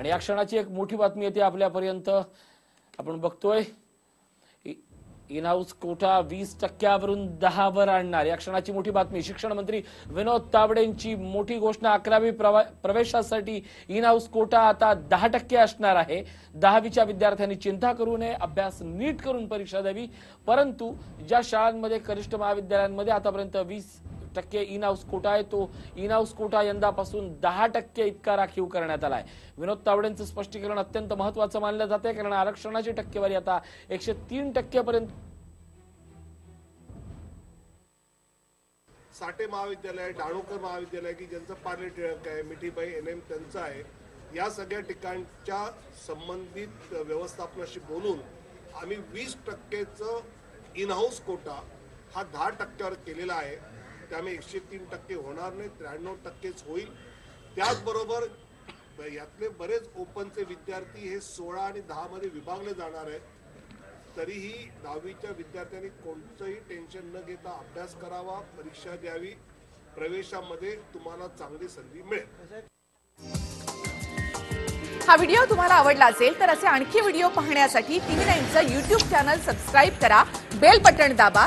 आणि या क्षणाची एक मोठी बातमी येते आपल्यापर्यंत. आपण बघतोय इन हाऊस कोटा वीस टक्क्यावरून दहावर आणणार. या क्षणाची मोठी बातमी शिक्षण मंत्री विनोद तावडेंची मोठी घोषणा अकरावी प्रवा- प्रवेशासाठी इन हाऊस कोटा आता दहा टक्के असणार आहे. दहावीच्या विद्यार्थ्यांनी चिंता करू नये अभ्यास नीट करून परीक्षा द्यावी. परंतु ज्या शाळांमध्ये कनिष्ठ महाविद्यालयांमध्ये आतापर्यंत वीस टक्के इन हाऊस कोटा आहे तो इन हाऊस कोटा यंदापासून दहा टक्के इतका राखीव करण्यात आलाय. विनोद तावडेंचं स्पष्टीकरण अत्यंत महत्वाचं मानलं जाते कारण आरक्षणाची टक्केवारी आता एकशे तीन टक्केपर्यंत साठे महाविद्यालय डाळोकर महाविद्यालय की ज्यांचं पार्ले टिळक आहे मिठीबाई एन एम त्यांचं आहे या सगळ्या ठिकाणच्या संबंधित व्यवस्थापनाशी बोलून आम्ही वीस टक्केचं इन हाऊस कोटा हा दहा टक्क्यावर केलेला आहे. त्यामुळे एकशे तीन टक्के होणार नाही त्र्याण्णव टक्केच होईल. त्याचबरोबर यातले बरेच ओपनचे विद्यार्थी हे सोळा आणि दहा मध्ये विभागले जाणार आहेत. तरीही दहावीच्या विद्यार्थ्यांनी कोणतंही टेन्शन न घेता अभ्यास करावा परीक्षा द्यावी प्रवेशामध्ये तुम्हाला चांगली संधी मिळेल. हा व्हिडिओ तुम्हाला आवडला असेल तर असे आणखी व्हिडिओ पाहण्यासाठी टीव्ही नाईनचं युट्यूब चॅनल सबस्क्राईब करा बेल बटन दाबा